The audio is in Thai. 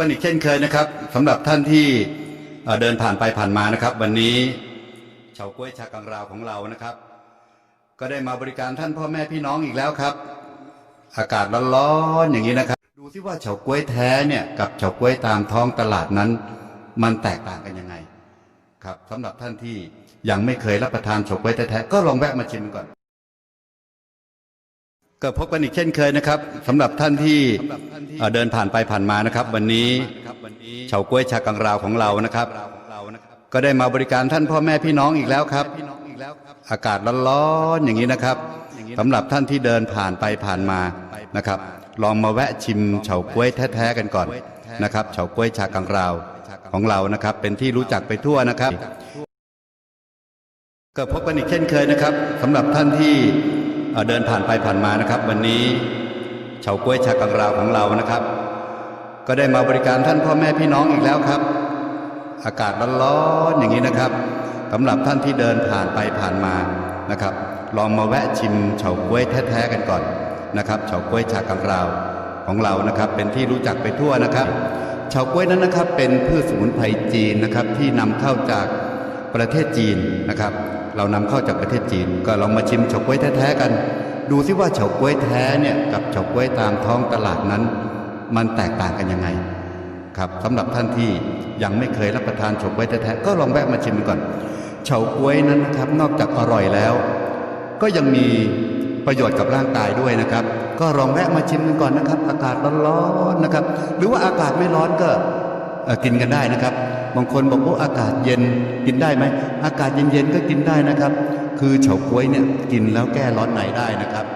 กันอีกเช่นเคยนะครับสำหรับท่านที่เดินผ่านไปผ่านมานะครับ วันนี้เฉาก้วยชากังราวของเรานะครับ ก็ได้มาบริการท่านพ่อแม่พี่น้องอีกแล้วครับ อากาศร้อนๆอย่างนี้นะครับ ดูซิว่าเฉาก้วยแท้เนี่ยกับเฉาก้วยตามท้องตลาดนั้น มันแตกต่างกันยังไงครับสำหรับท่านที่ยังไม่เคยรับประทานเฉาก้วยแท้ๆก็ลองแวะมาชิมก่อน ก็พบกันอีกเช่นเคยนะครับสำหรับท่านที่เดินผ่านไปผ่านมานะครับ วันนี้เฉาก้วยชากังราวของเรานะครับ ก็ได้มาบริการท่านพ่อแม่พี่น้องอีกแล้วครับ อากาศร้อนๆอย่างนี้นะครับสำหรับท่านที่เดินผ่านไปผ่านมานะครับ ลองมาแวะชิมเฉาก้วยแท้ๆกันก่อนนะครับเฉาก้วยชากังราวของเรานะครับ เป็นที่รู้จักไปทั่วนะครับก็พบกันอีกเช่นเคยนะครับสำหรับท่านที่ เอ่อเดินผ่านไปผ่านมานะครับ วันนี้เฉาก้วยชากังราวของเรานะครับ ก็ได้มาบริการท่านพ่อแม่พี่น้องอีกแล้วครับ อากาศร้อนๆอย่างนี้นะครับสำหรับท่านที่เดินผ่านไปผ่านมานะครับ ลองมาแวะชิมเฉาก้วยแท้ๆกันก่อนนะครับเฉาก้วยชากังราวของเรานะครับ เป็นที่รู้จักไปทั่วนะครับเฉาก้วยนั้นนะครับเป็นพืชสมุนไพรจีนนะครับที่นำเข้าจากประเทศจีนนะครับ เรานำเข้าจากประเทศจีน ก็ลองมาชิมเฉาก้วยแท้ๆกัน ดูซิว่าเฉาก้วยแท้เนี่ยกับเฉาก้วยตามท้องตลาดนั้น มันแตกต่างกันยังไง ครับสำหรับท่านที่ยังไม่เคยรับประทานเฉาก๊วยแท้ๆก็ลองแวะมาชิมก่อนเฉาก๊วยนั้นนะครับนอกจากอร่อยแล้ว ก็ยังมีประโยชน์กับร่างกายด้วยนะครับ ก็ลองแวะมาชิมกันก่อนนะครับ อากาศร้อนๆนะครับ หรือว่าอากาศไม่ร้อนก็กินกันได้นะครับ บางคนบอกว่าอากาศเย็นกินได้ไหมอากาศเย็นๆก็กินได้นะครับ คือเฉาก๊วยเนี่ยกินแล้วแก้ร้อนในได้นะครับ